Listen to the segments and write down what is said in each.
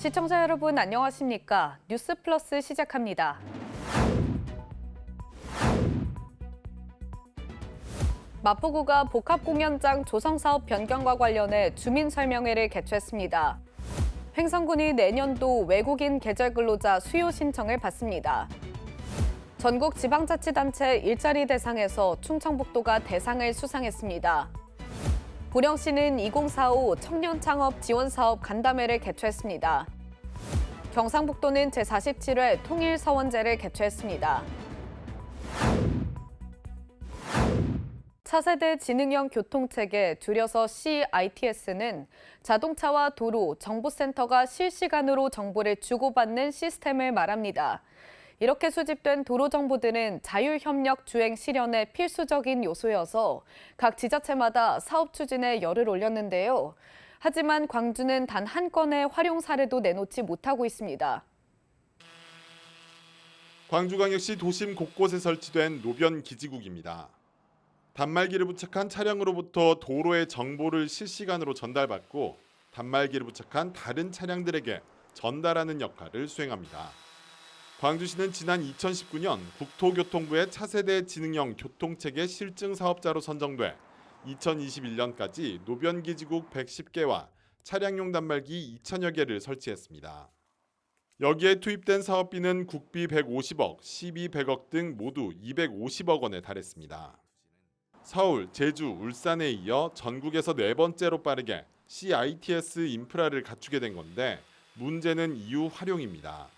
시청자 여러분 안녕하십니까? 뉴스 플러스 시작합니다. 마포구가 복합공연장 조성사업 변경과 관련해 주민설명회를 개최했습니다. 횡성군이 내년도 외국인 계절근로자 수요 신청을 받습니다. 전국 지방자치단체 일자리 대상에서 충청북도가 대상을 수상했습니다. 보령시는 2045 청년 창업 지원 사업 간담회를 개최했습니다. 경상북도는 제47회 통일 서원제를 개최했습니다. 차세대 지능형 교통체계 줄여서 CITS는 자동차와 도로, 정보센터가 실시간으로 정보를 주고받는 시스템을 말합니다. 이렇게 수집된 도로 정보들은 자율협력 주행 실현의 필수적인 요소여서 각 지자체마다 사업 추진에 열을 올렸는데요. 하지만 광주는 단 한 건의 활용 사례도 내놓지 못하고 있습니다. 광주광역시 도심 곳곳에 설치된 노변 기지국입니다. 단말기를 부착한 차량으로부터 도로의 정보를 실시간으로 전달받고 단말기를 부착한 다른 차량들에게 전달하는 역할을 수행합니다. 광주시는 지난 2019년 국토교통부의 차세대 지능형 교통체계 실증 사업자로 선정돼 2021년까지 노변기 지국 110개와 차량용 단말기 2천여 개를 설치했습니다. 여기에 투입된 사업비는 국비 150억, 시비 100억 등 모두 250억 원에 달했습니다. 서울, 제주, 울산에 이어 전국에서 네 번째로 빠르게 CITS 인프라를 갖추게 된 건데 문제는 이후 활용입니다.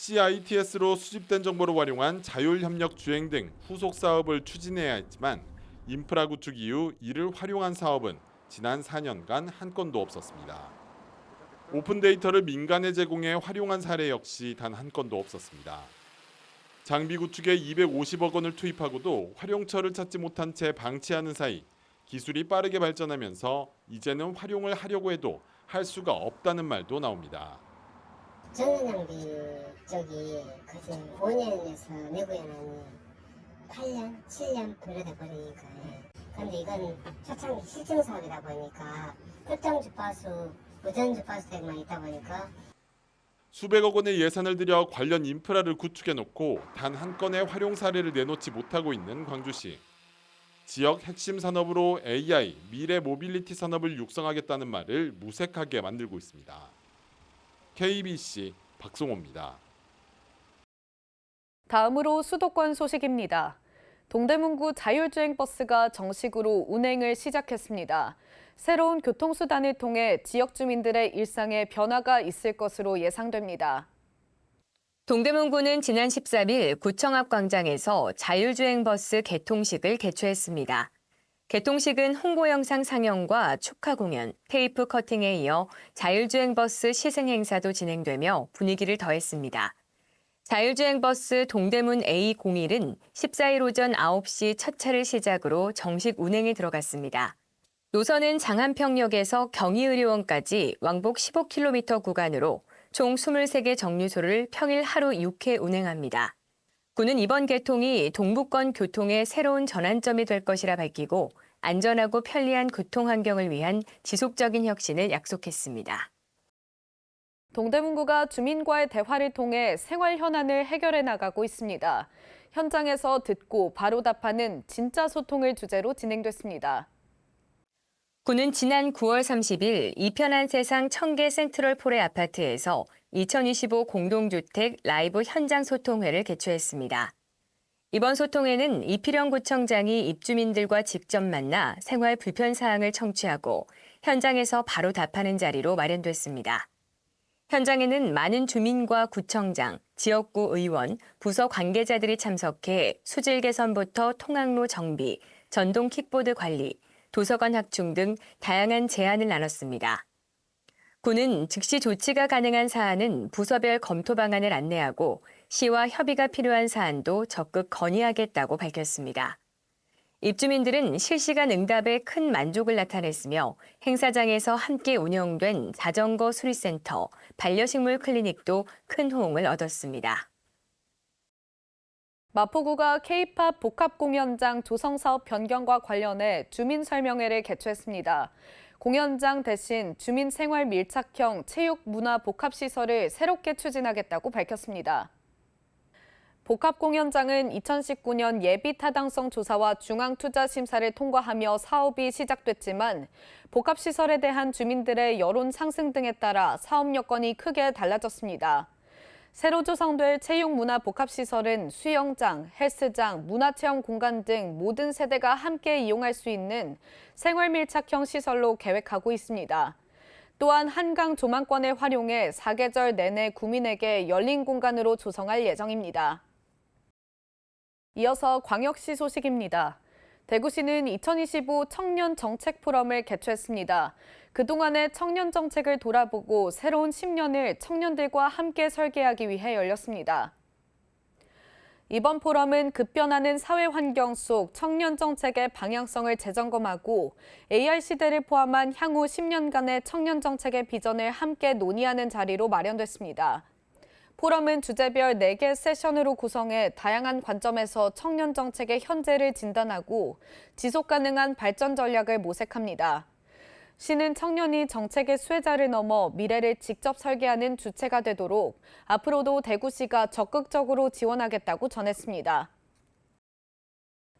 CITS로 수집된 정보를 활용한 자율협력 주행 등 후속 사업을 추진해야 했지만 인프라 구축 이후 이를 활용한 사업은 지난 4년간 한 건도 없었습니다. 오픈 데이터를 민간에 제공해 활용한 사례 역시 단 한 건도 없었습니다. 장비 구축에 250억 원을 투입하고도 활용처를 찾지 못한 채 방치하는 사이 기술이 빠르게 발전하면서 이제는 활용을 하려고 해도 할 수가 없다는 말도 나옵니다. 전자장비 쪽이 거진 5년에서 내구에는 8년, 7년 그러다 버리니까 근데 이건 초창기 실증 사업이다 보니까 특정 주파수, 무전 주파수대만 있다 보니까 수백억 원의 예산을 들여 관련 인프라를 구축해 놓고 단 한 건의 활용 사례를 내놓지 못하고 있는 광주시. 지역 핵심 산업으로 AI, 미래 모빌리티 산업을 육성하겠다는 말을 무색하게 만들고 있습니다. KBC 박송호입니다. 다음으로 수도권 소식입니다. 동대문구 자율주행 버스가 정식으로 운행을 시작했습니다. 새로운 교통수단을 통해 지역 주민들의 일상에 변화가 있을 것으로 예상됩니다. 동대문구는 지난 13일 구청 앞 광장에서 자율주행 버스 개통식을 개최했습니다. 개통식은 홍보 영상 상영과 축하 공연, 테이프 커팅에 이어 자율주행 버스 시승 행사도 진행되며 분위기를 더했습니다. 자율주행 버스 동대문 A01은 14일 오전 9시 첫 차를 시작으로 정식 운행에 들어갔습니다. 노선은 장안평역에서 경의의료원까지 왕복 15km 구간으로 총 23개 정류소를 평일 하루 6회 운행합니다. 구는 이번 개통이 동북권 교통의 새로운 전환점이 될 것이라 밝히고 안전하고 편리한 교통 환경을 위한 지속적인 혁신을 약속했습니다. 동대문구가 주민과의 대화를 통해 생활 현안을 해결해 나가고 있습니다. 현장에서 듣고 바로 답하는 진짜 소통을 주제로 진행됐습니다. 구는 지난 9월 30일 이편한 세상 청계 센트럴폴의 아파트에서 2025 공동주택 라이브 현장 소통회를 개최했습니다. 이번 소통회는 이필영 구청장이 입주민들과 직접 만나 생활 불편 사항을 청취하고 현장에서 바로 답하는 자리로 마련됐습니다. 현장에는 많은 주민과 구청장, 지역구 의원, 부서 관계자들이 참석해 수질 개선부터 통학로 정비, 전동 킥보드 관리, 도서관 확충 등 다양한 제안을 나눴습니다. 구는 즉시 조치가 가능한 사안은 부서별 검토 방안을 안내하고 시와 협의가 필요한 사안도 적극 건의하겠다고 밝혔습니다. 입주민들은 실시간 응답에 큰 만족을 나타냈으며 행사장에서 함께 운영된 자전거 수리센터, 반려식물 클리닉도 큰 호응을 얻었습니다. 마포구가 K-팝 복합 공연장 조성 사업 변경과 관련해 주민 설명회를 개최했습니다. 공연장 대신 주민 생활 밀착형 체육 문화 복합 시설을 새롭게 추진하겠다고 밝혔습니다. 복합공연장은 2019년 예비 타당성 조사와 중앙투자심사를 통과하며 사업이 시작됐지만 복합시설에 대한 주민들의 여론 상승 등에 따라 사업 여건이 크게 달라졌습니다. 새로 조성될 체육문화복합시설은 수영장, 헬스장, 문화체험 공간 등 모든 세대가 함께 이용할 수 있는 생활밀착형 시설로 계획하고 있습니다. 또한 한강 조망권을 활용해 사계절 내내 구민에게 열린 공간으로 조성할 예정입니다. 이어서 광역시 소식입니다. 대구시는 2025 청년 정책 포럼을 개최했습니다. 그동안의 청년 정책을 돌아보고 새로운 10년을 청년들과 함께 설계하기 위해 열렸습니다. 이번 포럼은 급변하는 사회 환경 속 청년 정책의 방향성을 재점검하고 AR 시대를 포함한 향후 10년간의 청년 정책의 비전을 함께 논의하는 자리로 마련됐습니다. 포럼은 주제별 4개 세션으로 구성해 다양한 관점에서 청년 정책의 현재를 진단하고 지속 가능한 발전 전략을 모색합니다. 시는 청년이 정책의 수혜자를 넘어 미래를 직접 설계하는 주체가 되도록 앞으로도 대구시가 적극적으로 지원하겠다고 전했습니다.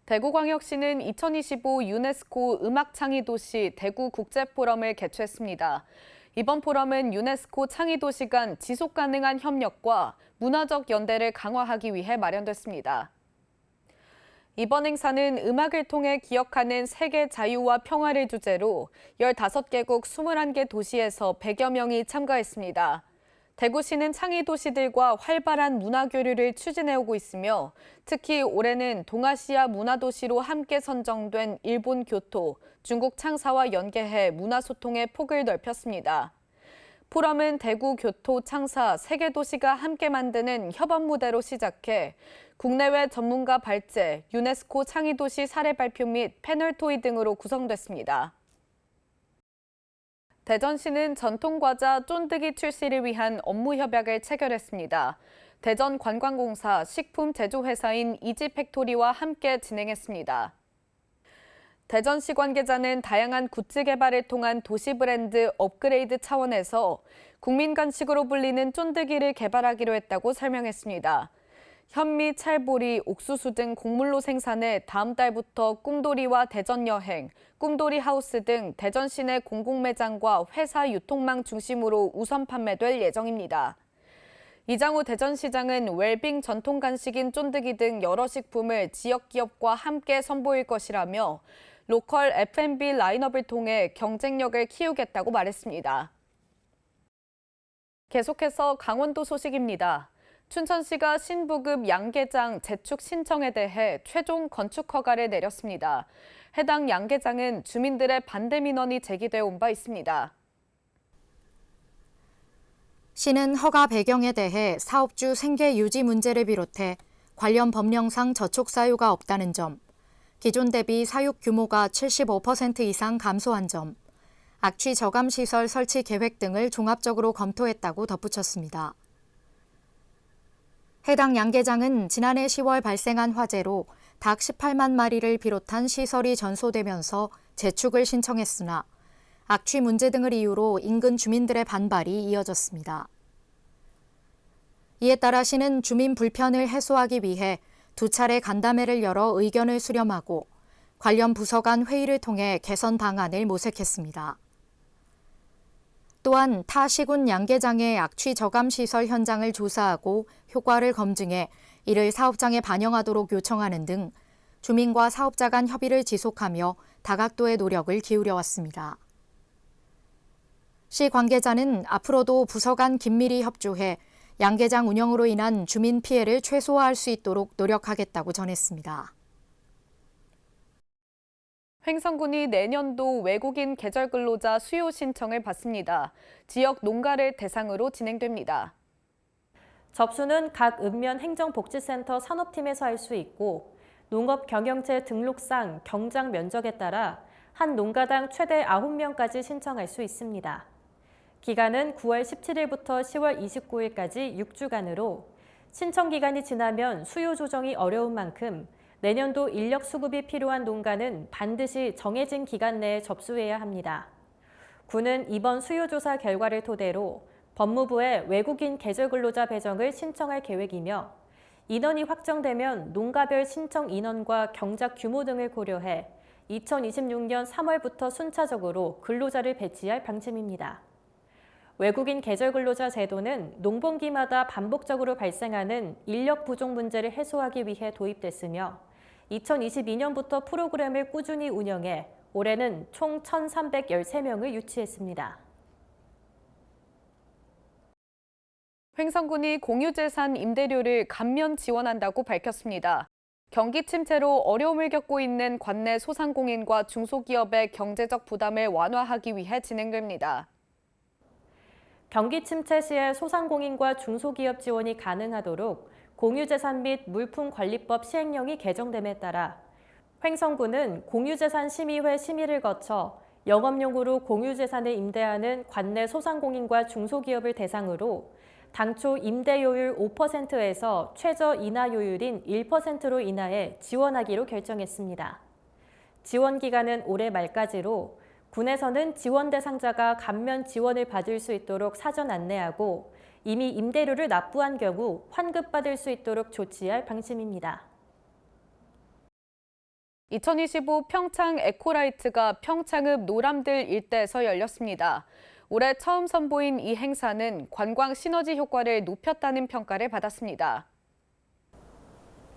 대구광역시는 2025 유네스코 음악창의도시 대구국제포럼을 개최했습니다. 이번 포럼은 유네스코 창의도시 간 지속 가능한 협력과 문화적 연대를 강화하기 위해 마련됐습니다. 이번 행사는 음악을 통해 기억하는 세계 자유와 평화를 주제로 15개국 21개 도시에서 100여 명이 참가했습니다. 대구시는 창의 도시들과 활발한 문화 교류를 추진해 오고 있으며 특히 올해는 동아시아 문화도시로 함께 선정된 일본 교토, 중국 창사와 연계해 문화 소통의 폭을 넓혔습니다. 포럼은 대구 교토 창사 세계 도시가 함께 만드는 협업 무대로 시작해 국내외 전문가 발제, 유네스코 창의 도시 사례 발표 및 패널 토의 등으로 구성됐습니다. 대전시는 전통과자 쫀득이 출시를 위한 업무 협약을 체결했습니다. 대전관광공사 식품제조회사인 이지팩토리와 함께 진행했습니다. 대전시 관계자는 다양한 굿즈 개발을 통한 도시 브랜드 업그레이드 차원에서 국민 간식으로 불리는 쫀득이를 개발하기로 했다고 설명했습니다. 현미, 찰보리, 옥수수 등 곡물로 생산해 다음 달부터 꿈돌이와 대전 여행, 꿈돌이 하우스 등 대전 시내 공공 매장과 회사 유통망 중심으로 우선 판매될 예정입니다. 이장우 대전시장은 웰빙 전통 간식인 쫀득이 등 여러 식품을 지역 기업과 함께 선보일 것이라며 로컬 F&B 라인업을 통해 경쟁력을 키우겠다고 말했습니다. 계속해서 강원도 소식입니다. 춘천시가 신부급 양계장 재축 신청에 대해 최종 건축 허가를 내렸습니다. 해당 양계장은 주민들의 반대 민원이 제기돼 온 바 있습니다. 시는 허가 배경에 대해 사업주 생계 유지 문제를 비롯해 관련 법령상 저촉 사유가 없다는 점, 기존 대비 사육 규모가 75% 이상 감소한 점, 악취 저감 시설 설치 계획 등을 종합적으로 검토했다고 덧붙였습니다. 해당 양계장은 지난해 10월 발생한 화재로 닭 18만 마리를 비롯한 시설이 전소되면서 재축을 신청했으나 악취 문제 등을 이유로 인근 주민들의 반발이 이어졌습니다. 이에 따라 시는 주민 불편을 해소하기 위해 두 차례 간담회를 열어 의견을 수렴하고 관련 부서 간 회의를 통해 개선 방안을 모색했습니다. 또한 타 시군 양계장의 악취 저감 시설 현장을 조사하고 효과를 검증해 이를 사업장에 반영하도록 요청하는 등 주민과 사업자 간 협의를 지속하며 다각도의 노력을 기울여 왔습니다. 시 관계자는 앞으로도 부서 간 긴밀히 협조해 양계장 운영으로 인한 주민 피해를 최소화할 수 있도록 노력하겠다고 전했습니다. 횡성군이 내년도 외국인 계절 근로자 수요 신청을 받습니다. 지역 농가를 대상으로 진행됩니다. 접수는 각 읍면 행정복지센터 산업팀에서 할 수 있고 농업 경영체 등록상 경장 면적에 따라 한 농가당 최대 9명까지 신청할 수 있습니다. 기간은 9월 17일부터 10월 29일까지 6주간으로 신청 기간이 지나면 수요 조정이 어려운 만큼 내년도 인력 수급이 필요한 농가는 반드시 정해진 기간 내에 접수해야 합니다. 군은 이번 수요조사 결과를 토대로 법무부에 외국인 계절 근로자 배정을 신청할 계획이며 인원이 확정되면 농가별 신청 인원과 경작 규모 등을 고려해 2026년 3월부터 순차적으로 근로자를 배치할 방침입니다. 외국인 계절 근로자 제도는 농번기마다 반복적으로 발생하는 인력 부족 문제를 해소하기 위해 도입됐으며 2022년부터 프로그램을 꾸준히 운영해 올해는 총 1,313명을 유치했습니다. 횡성군이 공유재산 임대료를 감면 지원한다고 밝혔습니다. 경기 침체로 어려움을 겪고 있는 관내 소상공인과 중소기업의 경제적 부담을 완화하기 위해 진행됩니다. 경기 침체 시에 소상공인과 중소기업 지원이 가능하도록 공유재산 및 물품관리법 시행령이 개정됨에 따라 횡성군은 공유재산 심의회 심의를 거쳐 영업용으로 공유재산을 임대하는 관내 소상공인과 중소기업을 대상으로 당초 임대요율 5%에서 최저 인하 요율인 1%로 인하해 지원하기로 결정했습니다. 지원 기간은 올해 말까지로 군에서는 지원 대상자가 감면 지원을 받을 수 있도록 사전 안내하고 이미 임대료를 납부한 경우 환급받을 수 있도록 조치할 방침입니다. 2025 평창 에코라이트가 평창읍 노람들 일대에서 열렸습니다. 올해 처음 선보인 이 행사는 관광 시너지 효과를 높였다는 평가를 받았습니다.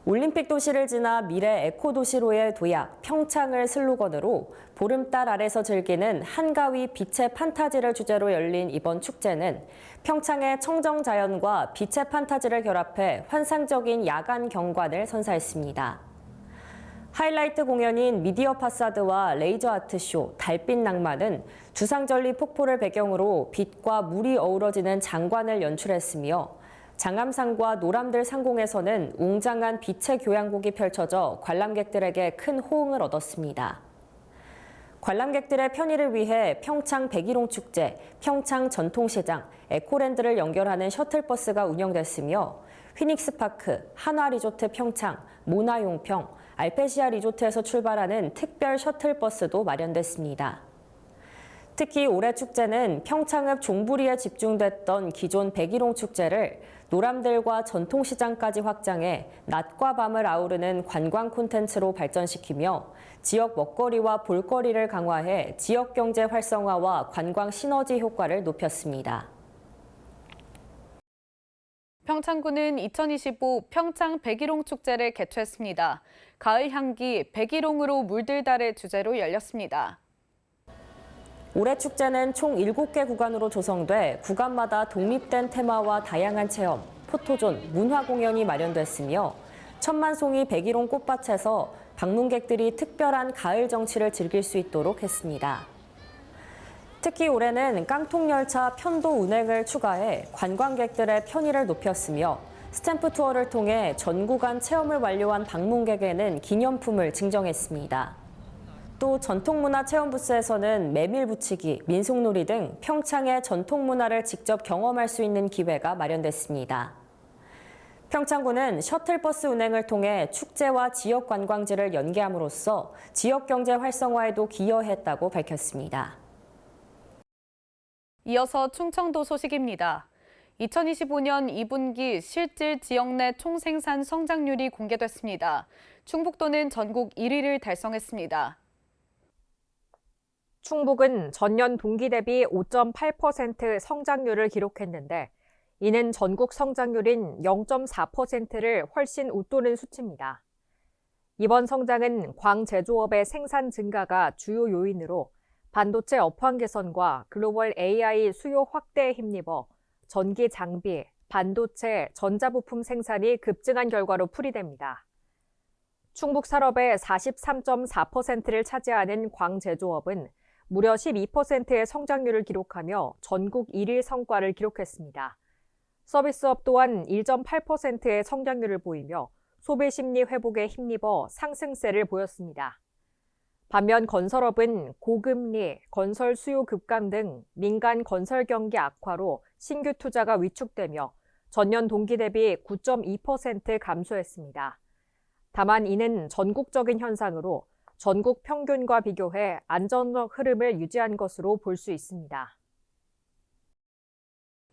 올림픽 도시를 지나 미래 에코 도시로의 도약 평창을 슬로건으로 보름달 아래서 즐기는 한가위 빛의 판타지를 주제로 열린 이번 축제는 평창의 청정 자연과 빛의 판타지를 결합해 환상적인 야간 경관을 선사했습니다. 하이라이트 공연인 미디어 파사드와 레이저 아트쇼, 달빛 낭만은 주상절리 폭포를 배경으로 빛과 물이 어우러지는 장관을 연출했으며 장암산과 노람들 상공에서는 웅장한 빛의 교향곡이 펼쳐져 관람객들에게 큰 호응을 얻었습니다. 관람객들의 편의를 위해 평창 백일홍 축제, 평창 전통시장, 에코랜드를 연결하는 셔틀버스가 운영됐으며 휘닉스파크, 한화리조트 평창, 모나용평, 알페시아 리조트에서 출발하는 특별 셔틀버스도 마련됐습니다. 특히 올해 축제는 평창읍 종부리에 집중됐던 기존 백일홍 축제를 노람들과 전통시장까지 확장해 낮과 밤을 아우르는 관광 콘텐츠로 발전시키며 지역 먹거리와 볼거리를 강화해 지역 경제 활성화와 관광 시너지 효과를 높였습니다. 평창군은 2025 평창 백일홍 축제를 개최했습니다. 가을 향기 백일홍으로 물들다를 주제로 열렸습니다. 올해 축제는 총 7개 구간으로 조성돼 구간마다 독립된 테마와 다양한 체험, 포토존, 문화 공연이 마련됐으며 천만 송이 백일홍 꽃밭에서 방문객들이 특별한 가을 정취를 즐길 수 있도록 했습니다. 특히 올해는 깡통열차 편도 운행을 추가해 관광객들의 편의를 높였으며 스탬프 투어를 통해 전 구간 체험을 완료한 방문객에는 기념품을 증정했습니다. 또 전통문화 체험 부스에서는 메밀 붙이기, 민속놀이 등 평창의 전통문화를 직접 경험할 수 있는 기회가 마련됐습니다. 평창군은 셔틀버스 운행을 통해 축제와 지역 관광지를 연계함으로써 지역 경제 활성화에도 기여했다고 밝혔습니다. 이어서 충청도 소식입니다. 2025년 2분기 실질 지역 내 총생산 성장률이 공개됐습니다. 충북도는 전국 1위를 달성했습니다. 충북은 전년 동기 대비 5.8% 성장률을 기록했는데 이는 전국 성장률인 0.4%를 훨씬 웃도는 수치입니다. 이번 성장은 광제조업의 생산 증가가 주요 요인으로 반도체 업황 개선과 글로벌 AI 수요 확대에 힘입어 전기 장비, 반도체, 전자부품 생산이 급증한 결과로 풀이됩니다. 충북 산업의 43.4%를 차지하는 광제조업은 무려 12%의 성장률을 기록하며 전국 1위 성과를 기록했습니다. 서비스업 또한 1.8%의 성장률을 보이며 소비 심리 회복에 힘입어 상승세를 보였습니다. 반면 건설업은 고금리, 건설 수요 급감 등 민간 건설 경기 악화로 신규 투자가 위축되며 전년 동기 대비 9.2% 감소했습니다. 다만 이는 전국적인 현상으로 전국 평균과 비교해 안정적 흐름을 유지한 것으로 볼 수 있습니다.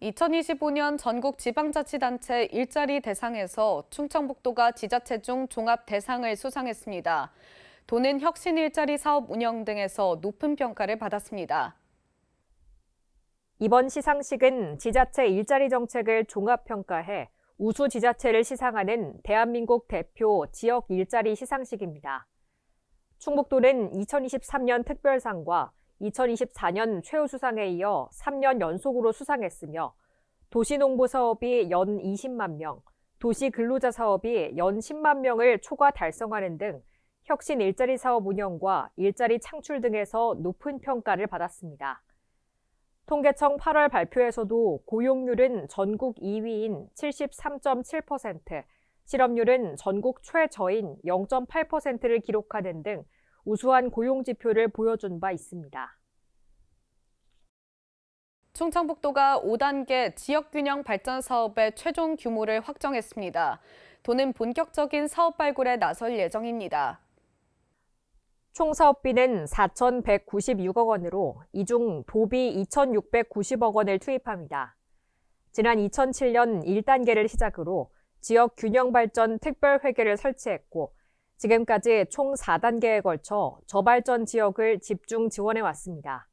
2025년 전국 지방자치단체 일자리 대상에서 충청북도가 지자체 중 종합 대상을 수상했습니다. 도는 혁신 일자리 사업 운영 등에서 높은 평가를 받았습니다. 이번 시상식은 지자체 일자리 정책을 종합평가해 우수 지자체를 시상하는 대한민국 대표 지역 일자리 시상식입니다. 충북도는 2023년 특별상과 2024년 최우수상에 이어 3년 연속으로 수상했으며 도시농부 사업이 연 20만 명, 도시 근로자 사업이 연 10만 명을 초과 달성하는 등 혁신 일자리 사업 운영과 일자리 창출 등에서 높은 평가를 받았습니다. 통계청 8월 발표에서도 고용률은 전국 2위인 73.7%, 실업률은 전국 최저인 0.8%를 기록하는 등 우수한 고용 지표를 보여준 바 있습니다. 충청북도가 5단계 지역균형 발전 사업의 최종 규모를 확정했습니다. 도는 본격적인 사업 발굴에 나설 예정입니다. 총 사업비는 4,196억 원으로 이 중 도비 2,690억 원을 투입합니다. 지난 2007년 1단계를 시작으로 지역 균형 발전 특별 회계를 설치했고 지금까지 총 4단계에 걸쳐 저발전 지역을 집중 지원해 왔습니다.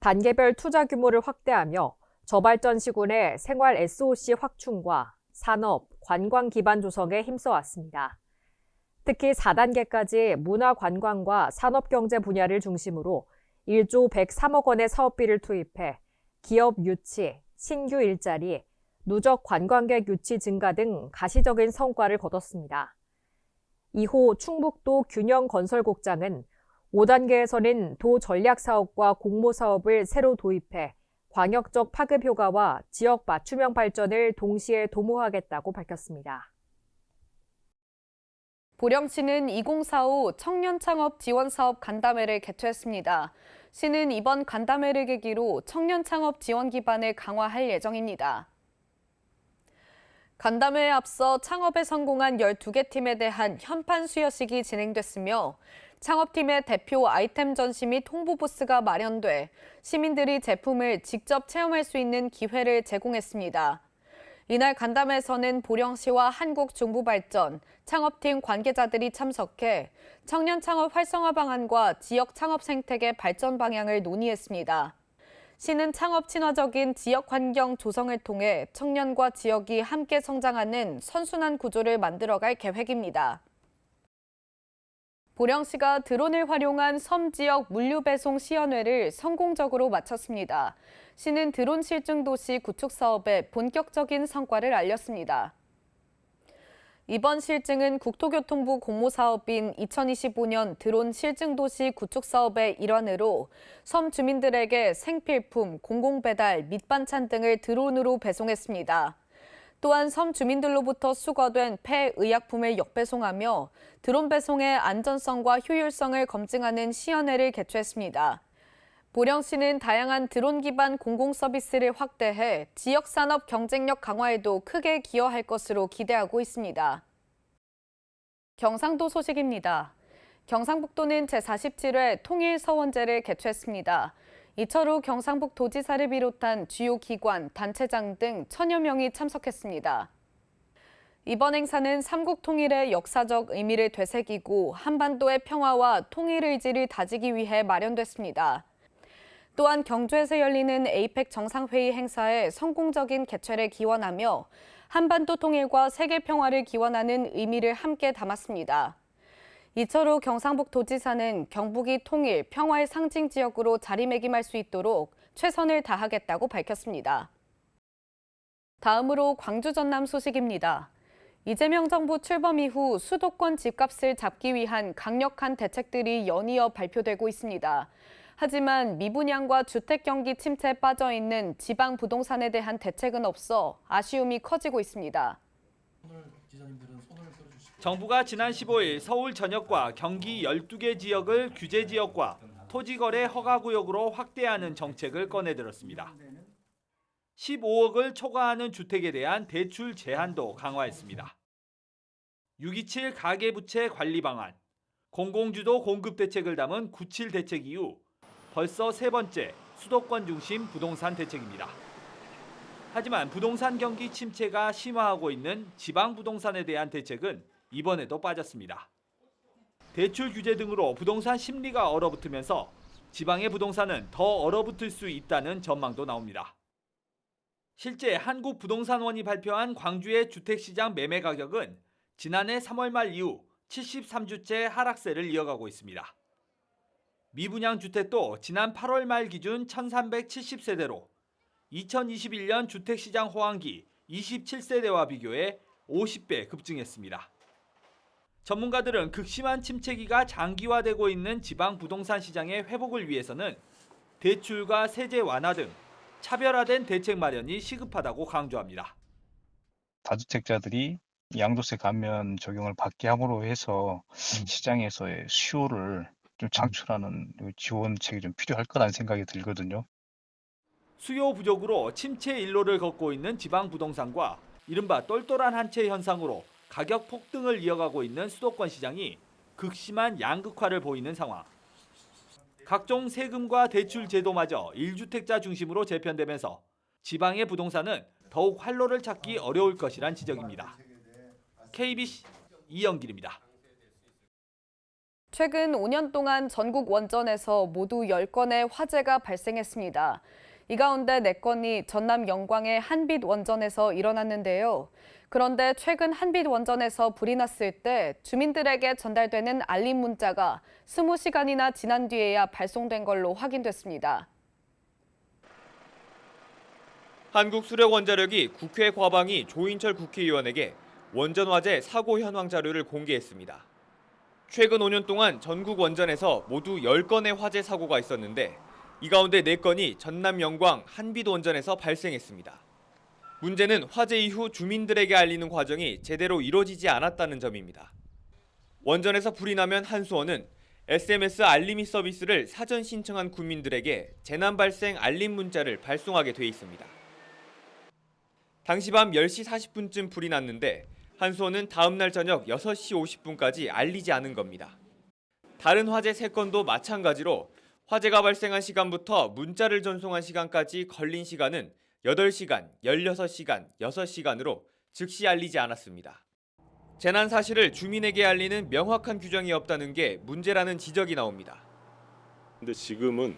단계별 투자 규모를 확대하며 저발전 시군의 생활 SOC 확충과 산업, 관광 기반 조성에 힘써 왔습니다. 특히 4단계까지 문화 관광과 산업 경제 분야를 중심으로 1조 103억 원의 사업비를 투입해 기업 유치, 신규 일자리, 누적 관광객 유치 증가 등 가시적인 성과를 거뒀습니다. 이후 충북도 균형건설국장은 5단계에서는 도 전략 사업과 공모 사업을 새로 도입해 광역적 파급 효과와 지역 맞춤형 발전을 동시에 도모하겠다고 밝혔습니다. 보령시는 2045 청년 창업 지원 사업 간담회를 개최했습니다. 시는 이번 간담회를 계기로 청년 창업 지원 기반을 강화할 예정입니다. 간담회에 앞서 창업에 성공한 12개 팀에 대한 현판 수여식이 진행됐으며 창업팀의 대표 아이템 전시 및 홍보 부스가 마련돼 시민들이 제품을 직접 체험할 수 있는 기회를 제공했습니다. 이날 간담회에서는 보령시와 한국중부발전, 창업팀 관계자들이 참석해 청년 창업 활성화 방안과 지역 창업 생태계 발전 방향을 논의했습니다. 시는 창업 친화적인 지역 환경 조성을 통해 청년과 지역이 함께 성장하는 선순환 구조를 만들어갈 계획입니다. 보령시가 드론을 활용한 섬 지역 물류 배송 시연회를 성공적으로 마쳤습니다. 시는 드론 실증 도시 구축 사업에 본격적인 성과를 알렸습니다. 이번 실증은 국토교통부 공모 사업인 2025년 드론 실증 도시 구축 사업의 일환으로 섬 주민들에게 생필품, 공공배달, 밑반찬 등을 드론으로 배송했습니다. 또한 섬 주민들로부터 수거된 폐의약품을 역배송하며 드론 배송의 안전성과 효율성을 검증하는 시연회를 개최했습니다. 보령시는 다양한 드론 기반 공공 서비스를 확대해 지역 산업 경쟁력 강화에도 크게 기여할 것으로 기대하고 있습니다. 경상도 소식입니다. 경상북도는 제47회 통일서원제를 개최했습니다. 이철우 경상북 도지사를 비롯한 주요 기관, 단체장 등 천여 명이 참석했습니다. 이번 행사는 삼국 통일의 역사적 의미를 되새기고 한반도의 평화와 통일 의지를 다지기 위해 마련됐습니다. 또한 경주에서 열리는 에이펙 정상회의 행사의 성공적인 개최를 기원하며 한반도 통일과 세계 평화를 기원하는 의미를 함께 담았습니다. 이철우 경상북 도지사는 경북이 통일, 평화의 상징 지역으로 자리매김할 수 있도록 최선을 다하겠다고 밝혔습니다. 다음으로 광주 전남 소식입니다. 이재명 정부 출범 이후 수도권 집값을 잡기 위한 강력한 대책들이 연이어 발표되고 있습니다. 하지만 미분양과 주택 경기 침체에 빠져 있는 지방 부동산에 대한 대책은 없어 아쉬움이 커지고 있습니다. 정부가 지난 15일 서울 전역과 경기 12개 지역을 규제 지역과 토지 거래 허가 구역으로 확대하는 정책을 꺼내들었습니다. 15억을 초과하는 주택에 대한 대출 제한도 강화했습니다. 627 가계부채 관리 방안, 공공주도 공급 대책을 담은 97 대책 이후 벌써 세 번째 수도권 중심 부동산 대책입니다. 하지만 부동산 경기 침체가 심화하고 있는 지방 부동산에 대한 대책은 이번에도 빠졌습니다. 대출 규제 등으로 부동산 심리가 얼어붙으면서 지방의 부동산은 더 얼어붙을 수 있다는 전망도 나옵니다. 실제 한국부동산원이 발표한 광주의 주택시장 매매 가격은 지난해 3월 말 이후 73주째 하락세를 이어가고 있습니다. 미분양 주택도 지난 8월 말 기준 1370세대로 2021년 주택시장 호황기 27세대와 비교해 50배 급증했습니다. 전문가들은 극심한 침체기가 장기화되고 있는 지방 부동산 시장의 회복을 위해서는 대출과 세제 완화 등 차별화된 대책 마련이 시급하다고 강조합니다. 다주택자들이 양도세 감면 적용을 받게 함으로 해서 시장에서의 수요를 좀 창출하는 지원책이 좀 필요할 거라는 생각이 들거든요. 수요 부족으로 침체 일로를 걷고 있는 지방 부동산과 이른바 똘똘한 한채 현상으로 가격 폭등을 이어가고 있는 수도권 시장이 극심한 양극화를 보이는 상황. 각종 세금과 대출 제도마저 1주택자 중심으로 재편되면서 지방의 부동산은 더욱 활로를 찾기 어려울 것이란 지적입니다. KBC 이영길입니다. 최근 5년 동안 전국 원전에서 모두 10건의 화재가 발생했습니다. 이 가운데 4건이 전남 영광의 한빛 원전에서 일어났는데요. 그런데 최근 한빛 원전에서 불이 났을 때 주민들에게 전달되는 알림 문자가 20시간이나 지난 뒤에야 발송된 걸로 확인됐습니다. 한국수력원자력이 국회 과방위 조인철 국회의원에게 원전 화재 사고 현황 자료를 공개했습니다. 최근 5년 동안 전국 원전에서 모두 10건의 화재 사고가 있었는데 이 가운데 4건이 전남 영광 한빛 원전에서 발생했습니다. 문제는 화재 이후 주민들에게 알리는 과정이 제대로 이루어지지 않았다는 점입니다. 원전에서 불이 나면 한수원은 SMS 알림이 서비스를 사전 신청한 국민들에게 재난 발생 알림 문자를 발송하게 돼 있습니다. 당시 밤 10시 40분쯤 불이 났는데 한수원은 다음 날 저녁 6시 50분까지 알리지 않은 겁니다. 다른 화재 3건도 마찬가지로 화재가 발생한 시간부터 문자를 전송한 시간까지 걸린 시간은 8시간, 16시간, 6시간으로 즉시 알리지 않았습니다. 재난 사실을 주민에게 알리는 명확한 규정이 없다는 게 문제라는 지적이 나옵니다. 근데 지금은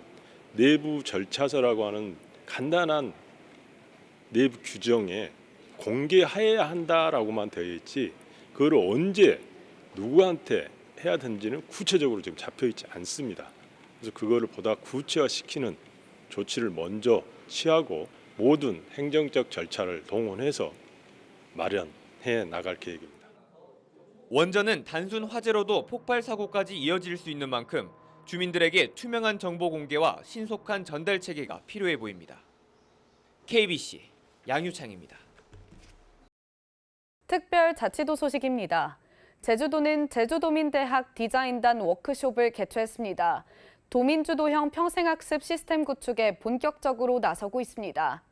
내부 절차서라고 하는 간단한 내부 규정에 공개해야 한다라고만 되어 있지 그걸 언제 누구한테 해야 되는지는 구체적으로 지금 잡혀 있지 않습니다. 그래서 그거를 보다 구체화시키는 조치를 먼저 취하고 모든 행정적 절차를 동원해서 마련해 나갈 계획입니다. 원전은 단순 화재로도 폭발 사고까지 이어질 수 있는 만큼 주민들에게 투명한 정보 공개와 신속한 전달 체계가 필요해 보입니다. KBC 양유창입니다. 특별자치도 소식입니다. 제주도는 제주도민대학 디자인단 워크숍을 개최했습니다. 도민주도형 평생학습 시스템 구축에 본격적으로 나서고 있습니다.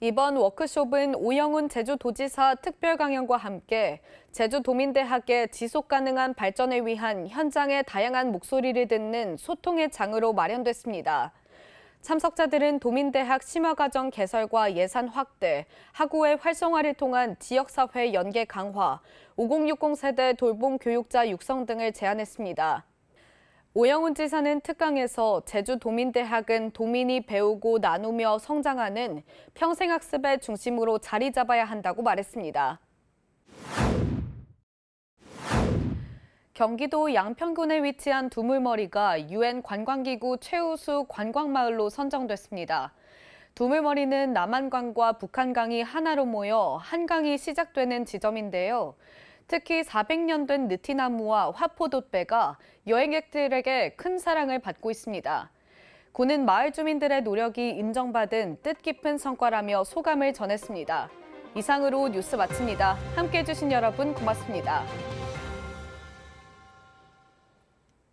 이번 워크숍은 오영훈 제주도지사 특별 강연과 함께 제주도민대학의 지속가능한 발전을 위한 현장의 다양한 목소리를 듣는 소통의 장으로 마련됐습니다. 참석자들은 도민대학 심화과정 개설과 예산 확대, 학우의 활성화를 통한 지역사회 연계 강화, 5060 세대 돌봄 교육자 육성 등을 제안했습니다. 오영훈 지사는 특강에서 제주도민대학은 도민이 배우고 나누며 성장하는 평생학습의 중심으로 자리 잡아야 한다고 말했습니다. 경기도 양평군에 위치한 두물머리가 유엔 관광기구 최우수 관광마을로 선정됐습니다. 두물머리는 남한강과 북한강이 하나로 모여 한강이 시작되는 지점인데요. 특히 400년 된 느티나무와 화포돛배가 여행객들에게 큰 사랑을 받고 있습니다. 군은 마을 주민들의 노력이 인정받은 뜻깊은 성과라며 소감을 전했습니다. 이상으로 뉴스 마칩니다. 함께해 주신 여러분 고맙습니다.